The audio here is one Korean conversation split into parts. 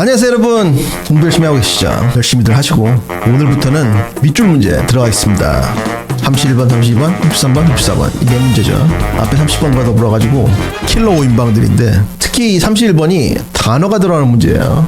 안녕하세요 여러분. 공부 열심히 하고 계시죠? 열심히들 하시고. 오늘부터는 밑줄 문제 들어가겠습니다. 31번 32번 63번 64번. 이게 문제죠. 앞에 30번과 더불어가지고 킬러 5인방들인데 특히 이 31번이 단어가 들어가는 문제예요.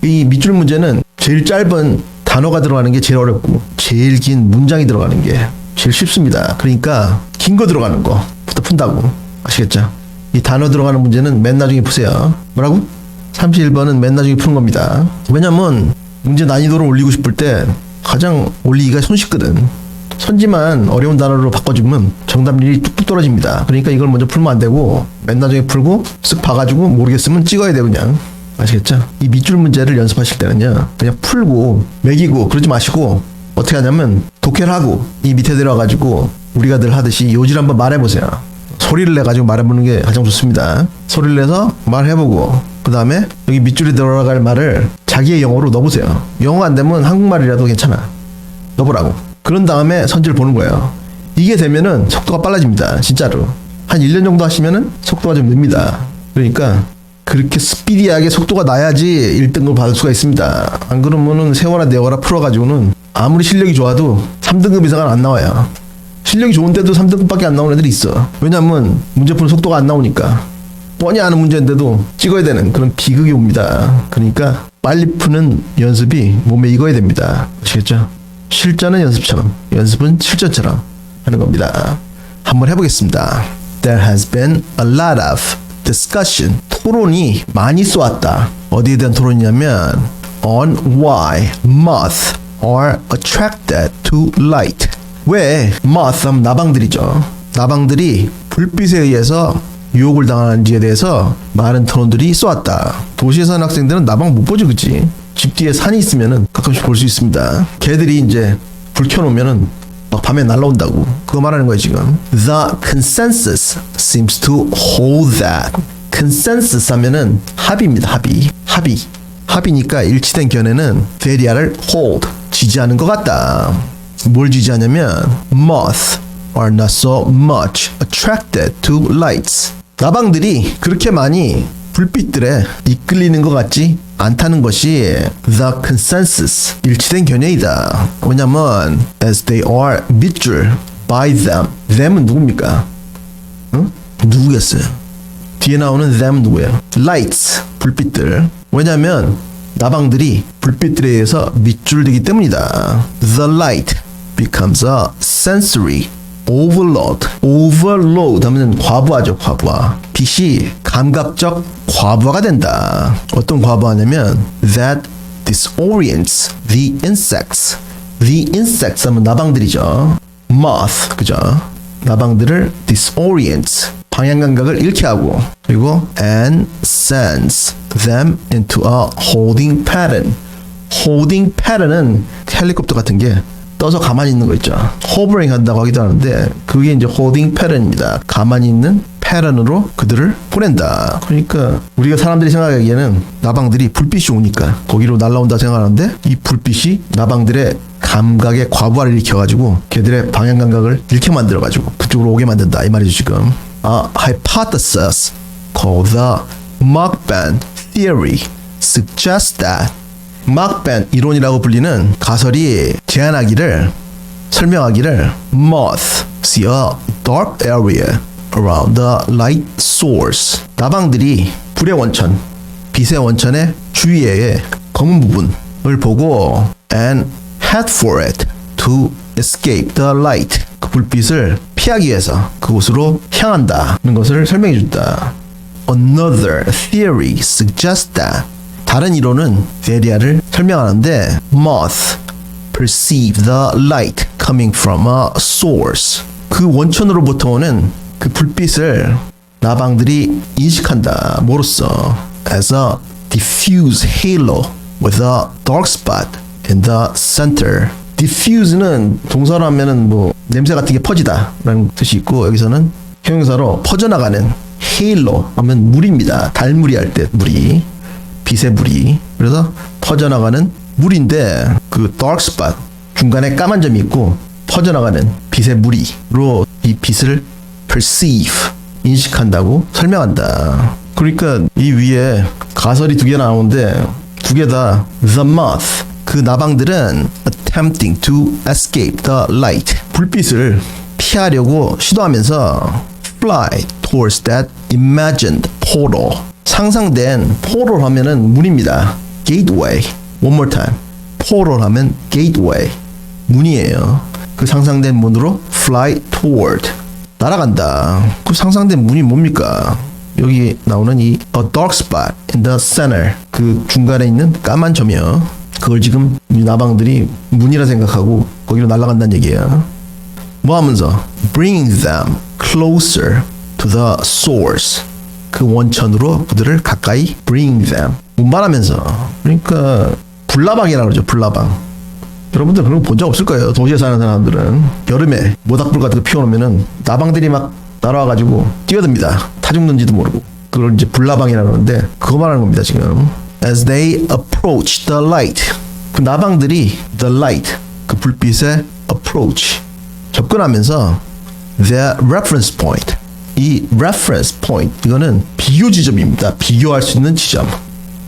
이 밑줄 문제는 제일 짧은 단어가 들어가는 게 제일 어렵고 제일 긴 문장이 들어가는 게 제일 쉽습니다. 그러니까 긴 거 들어가는 거부터 푼다고. 아시겠죠? 이 단어 들어가는 문제는 맨 나중에 푸세요. 뭐라고? 31번은 맨 나중에 푸는 겁니다. 왜냐면 문제 난이도를 올리고 싶을 때 가장 올리기가 손쉽거든. 선지만 어려운 단어로 바꿔주면 정답률이 뚝뚝 떨어집니다. 그러니까 이걸 먼저 풀면 안 되고 맨 나중에 풀고 쓱 봐가지고 모르겠으면 찍어야 돼 그냥. 아시겠죠? 이 밑줄 문제를 연습하실 때는요 그냥 풀고 매기고 그러지 마시고 어떻게 하냐면 독해를 하고 이 밑에 들어가가지고 우리가 늘 하듯이 요지를 한번 말해보세요. 소리를 내가지고 말해보는 게 가장 좋습니다. 소리를 내서 말해보고 그 다음에 여기 밑줄에 들어갈 말을 자기의 영어로 넣어보세요. 영어 안 되면 한국말이라도 괜찮아. 넣어보라고. 그런 다음에 선지를 보는 거예요. 이게 되면은 속도가 빨라집니다. 진짜로. 한 1년 정도 하시면은 속도가 좀 늡니다. 그러니까 그렇게 스피디하게 속도가 나야지 1등급을 받을 수가 있습니다. 안 그러면은 세워라 내워라 풀어가지고는 아무리 실력이 좋아도 3등급 이상은 안 나와요. 실력이 좋은데도 3등급밖에 안 나오는 애들이 있어. 왜냐면 문제 푸는 속도가 안 나오니까. 뻔히 아는 문제인데도 찍어야 되는 그런 비극이 옵니다. 그러니까 빨리 푸는 연습이 몸에 익어야 됩니다. 아시겠죠? 실전은 연습처럼, 연습은 실전처럼 하는 겁니다. 한번 해보겠습니다. There has been a lot of discussion. 토론이 많이 쏘았다. 어디에 대한 토론이냐면 on why moths are attracted to light. 왜 moth 나방들이죠. 나방들이 불빛에 의해서 유혹을 당하는지에 대해서 많은 토론들이 쏘았다. 도시에 사는 학생들은 나방 못 보지, 그치? 집 뒤에 산이 있으면은 가끔씩 볼 수 있습니다. 걔들이 이제 불 켜놓으면은 막 밤에 날라온다고. 그거 말하는 거예요, 지금. The consensus seems to hold that. consensus 하면은 합의입니다, 합의. 합의. 합의니까 일치된 견해는 베리아를 hold, 지지하는 것 같다. 뭘 지지하냐면 moth are not so much attracted to lights. 나방들이 그렇게 많이 불빛들에 이끌리는 것 같지 않다는 것이 the consensus 일치된 견해이다. 왜냐면 as they are 밑줄 by them. them은 누굽니까? 응? 누구겠어요? 뒤에 나오는 them 누구예요? lights 불빛들. 왜냐면 나방들이 불빛들에 의해서 밑줄되기 때문이다. The light becomes a sensory overload. overload 하면 과부하죠, 과부하. 빛이 감각적 과부하가 된다. 어떤 과부하냐면 that disorients the insects. the insects 하면 나방들이죠. moth, 그죠? 나방들을 disorients. 방향 감각을 잃게 하고 그리고 and sends them into a holding pattern. holding pattern은 헬리콥터 같은 게 떠서 가만히 있는 거 있죠. 호버링 한다고 하기도 하는데 그게 이제 holding pattern입니다. 가만히 있는 패턴으로 그들을 보낸다. 그러니까 우리가 사람들이 생각하기에는 나방들이 불빛이 오니까 거기로 날라온다 생각하는데 이 불빛이 나방들의 감각의 과부하를 일으켜가지고 걔들의 방향 감각을 잃게 만들어가지고 그쪽으로 오게 만든다 이 말이죠 지금. A hypothesis called the Mukbang theory suggests that 막밴 이론이라고 불리는 가설이 제안하기를 설명하기를 moth see a dark area around the light source 나방들이 불의 원천 빛의 원천의 주위에 검은 부분을 보고 and head for it to escape the light 그 불빛을 피하기 위해서 그곳으로 향한다는 것을 설명해 준다 Another theory suggests that 다른 이론은 베리아를 설명하는데 moth perceive the light coming from a source. 그 원천으로부터 오는 그 불빛을 나방들이 인식한다. 뭐로써? As a diffuse halo with a dark spot in the center. diffuse는 동사로 하면은 뭐 냄새 같은 게 퍼지다 라는 뜻이 있고 여기서는 형용사로 퍼져나가는 halo 하면 물입니다. 달물이 할때 물이 빛의 물이. 그래서 퍼져나가는 물인데 그 dark spot 중간에 까만 점이 있고 퍼져나가는 빛의 무리로 이 빛을 perceive 인식한다고 설명한다. 그러니까 이 위에 가설이 두 개 나오는데 두 개 다 the moth. 그 나방들은 attempting to escape the light. 불빛을 피하려고 시도하면서 fly towards that imagined portal 상상된 portal 하면은 문입니다 gateway one more time portal 하면 gateway 문이에요 그 상상된 문으로 fly toward 날아간다 그 상상된 문이 뭡니까 여기 나오는 이 a dark spot in the center 그 중간에 있는 까만 점이요. 그걸 지금 이 나방들이 문이라 생각하고 거기로 날아간다는 얘기예요. 뭐 하면서 bringing them closer to the source 그 원천으로 그들을 가까이 bring them. 운반하면서. 그러니까 불나방이라고 그러죠 불나방. 여러분들 그런 거 본 적 없을 거예요. 도시에 사는 사람들은. 여름에 모닥불 같은 거 피워놓으면은 나방들이 막 날아와가지고 뛰어듭니다. 타 죽는지도 모르고. 그걸 이제 불나방이라 그러는데 그거 말하는 겁니다 지금. As they approach the light, 그 나방들이 the light 그 불빛에 approach. 접근하면서 their reference point 이 reference point 이거는 비교 지점입니다. 비교할 수 있는 지점.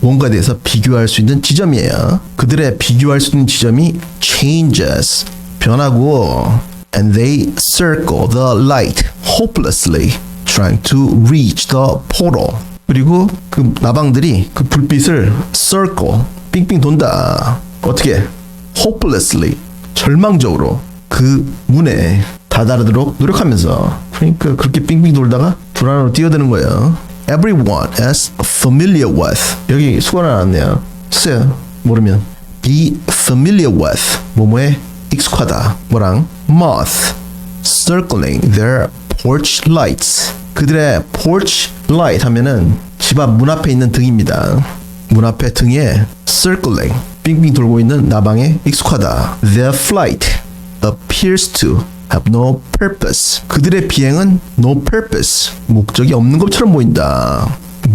뭔가에 대해서 비교할 수 있는 지점이에요. 그들의 비교할 수 있는 지점이 changes 변하고 and they circle the light hopelessly trying to reach the portal. 그리고 그 나방들이 그 불빛을 circle 빙빙 돈다. 어떻게? hopelessly 절망적으로 그 문에 다다르도록 노력하면서 그러니까 그렇게 빙빙 돌다가 불 안으로 뛰어드는 거예요. Everyone is familiar with 여기 수건 하나 왔네요. 쓰요 모르면 be familiar with 뭐뭐에 익숙하다 뭐랑 moth circling their porch lights 그들의 porch light 하면은 집 앞 문 앞에 있는 등입니다. 문 앞에 등에 circling 빙빙 돌고 있는 나방에 익숙하다. Their flight appears to have no purpose. 그들의 비행은 no purpose. 목적이 없는 것처럼 보인다.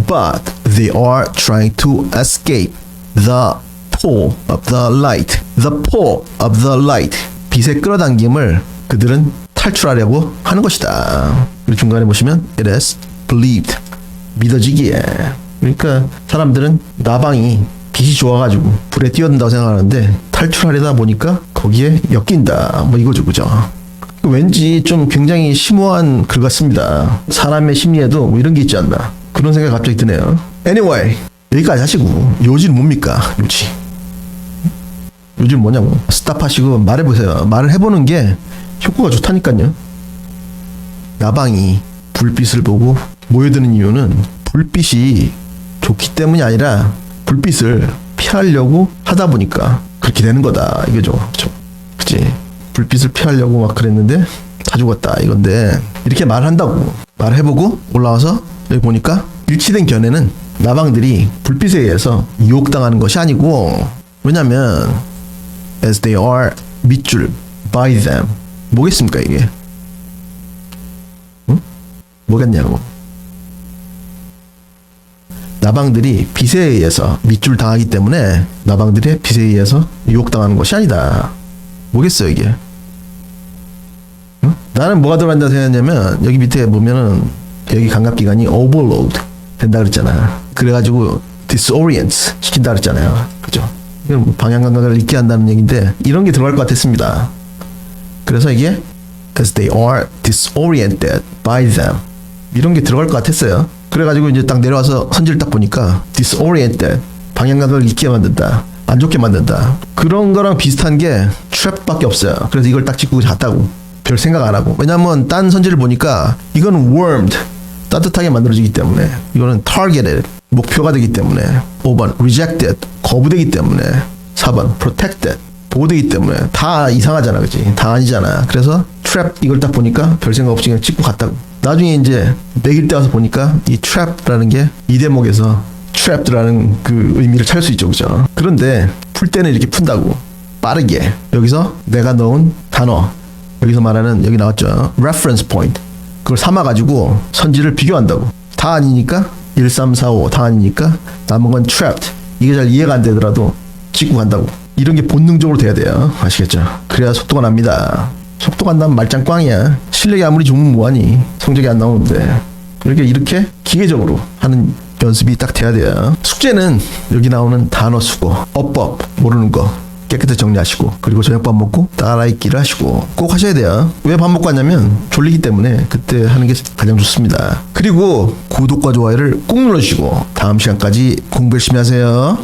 But they are trying to escape the pull of the light. The pull of the light. 빛의 끌어당김을 그들은 탈출하려고 하는 것이다. 그리고 중간에 보시면 it is believed. 믿어지기에. 그러니까 사람들은 나방이 빛이 좋아가지고 불에 뛰어든다고 생각하는데 탈출하려다 보니까 거기에 엮인다. 뭐 이거죠, 그죠? 왠지 좀 굉장히 심오한 글 같습니다. 사람의 심리에도 뭐 이런 게 있지 않나. 그런 생각이 갑자기 드네요. Anyway, 여기까지 하시고, 요지는 뭡니까? 요지. 요지는 뭐냐고. 스탑하시고 말해보세요. 말을 해보는 게 효과가 좋다니까요. 나방이 불빛을 보고 모여드는 이유는 불빛이 좋기 때문이 아니라 불빛을 피하려고 하다 보니까 그렇게 되는 거다 이거죠 그죠 그치 불빛을 피하려고 막 그랬는데 다 죽었다 이건데 이렇게 말한다고 말해보고 올라와서 여기 보니까 일치된 견해는 나방들이 불빛에 의해서 유혹당하는 것이 아니고 왜냐면 as they are 밑줄 by them 뭐겠습니까 이게 응? 뭐겠냐고 나방들이 빛에 의해서 밑줄 당하기 때문에 나방들의 빛에 의해서 유혹당하는 것이 아니다. 뭐겠어요 이게? 응? 나는 뭐가 들어간다 생각했냐면 여기 밑에 보면은 여기 감각 기관이 overload 된다 그랬잖아. 그래가지고 disorient 시킨다 그랬잖아요. 그죠? 방향 감각을 잊게 한다는 얘기인데 이런 게 들어갈 것 같았습니다. 그래서 이게 as they are disoriented by them 이런 게 들어갈 것 같았어요. 그래가지고 이제 딱 내려와서 선지를 딱 보니까 disoriented 방향감을 잃게 만든다. 안 좋게 만든다. 그런 거랑 비슷한 게 trap밖에 없어요. 그래서 이걸 딱 찍고 갔다고. 별 생각 안 하고. 왜냐면 딴 선지를 보니까 이거는 warmed 따뜻하게 만들어지기 때문에 이거는 targeted 목표가 되기 때문에 5번 rejected 거부되기 때문에 4번 protected 보호되기 때문에 다 이상하잖아 그지? 다 아니잖아. 그래서 trap 이걸 딱 보니까 별 생각 없이 그냥 찍고 갔다고. 나중에 이제 매길 때 와서 보니까 이 trap라는 게 이 대목에서 trapped라는 그 의미를 찾을 수 있죠 그죠? 그런데 풀 때는 이렇게 푼다고. 빠르게. 여기서 내가 넣은 단어 여기서 말하는 여기 나왔죠? reference point. 그걸 삼아 가지고 선지를 비교한다고. 다 아니니까 1, 3, 4, 5 다 아니니까 남은 건 trapped. 이게 잘 이해가 안 되더라도 찍고 간다고. 이런 게 본능적으로 돼야 돼요. 아시겠죠? 그래야 속도가 납니다. 속도가 안 나면 말짱 꽝이야. 실력이 아무리 좋으면 뭐하니? 성적이 안 나오는데. 그렇게 이렇게 기계적으로 하는 연습이 딱 돼야 돼요. 숙제는 여기 나오는 단어 수고, 어법 모르는 거 깨끗하게 정리하시고 그리고 저녁밥 먹고 따라읽기를 하시고 꼭 하셔야 돼요. 왜 밥 먹고 하냐면 졸리기 때문에 그때 하는 게 가장 좋습니다. 그리고 구독과 좋아요를 꾹 눌러주시고 다음 시간까지 공부 열심히 하세요.